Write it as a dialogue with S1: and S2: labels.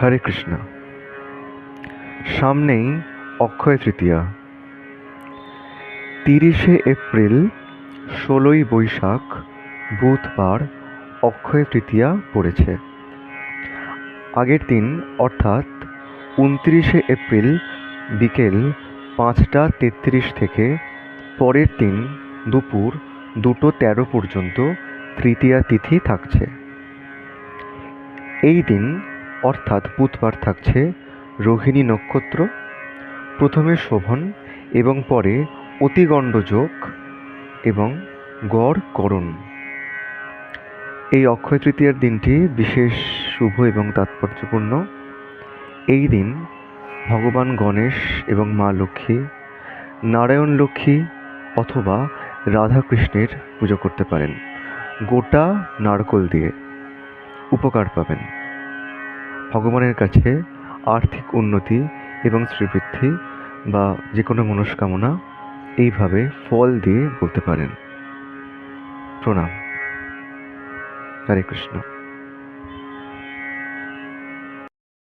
S1: হরে কৃষ্ণ। সামনেই অক্ষয় তৃতীয়া। তিরিশে এপ্রিল, ষোলোই বৈশাখ, বুধবার অক্ষয় তৃতীয়া পড়েছে। আগের দিন, অর্থাৎ উনত্রিশে এপ্রিল বিকেল পাঁচটা তেত্রিশ থেকে পরের দিন দুপুর দুটো তেরো পর্যন্ত তৃতীয়া তিথি থাকছে। এই দিন অর্থাৎ বুধবার থাকছে রোহিণী নক্ষত্র, প্রথমে শোভন এবং পরে অতিগণ্ড যোগ এবং গড় করণ। এই অক্ষয় তৃতীয়ার দিনটি বিশেষ শুভ এবং তাৎপর্যপূর্ণ। এই দিন ভগবান গণেশ এবং মা লক্ষ্মী, নারায়ণ লক্ষ্মী অথবা রাধাকৃষ্ণের পুজো করতে পারেন। গোটা নারকল দিয়ে উপকার পাবেন। ভগবানের কাছে আর্থিক উন্নতি এবং শ্রীবৃদ্ধি বা যে কোনো মনস্কামনা এইভাবে ফল দিয়ে বলতে পারেন। প্রণাম। হরে কৃষ্ণ।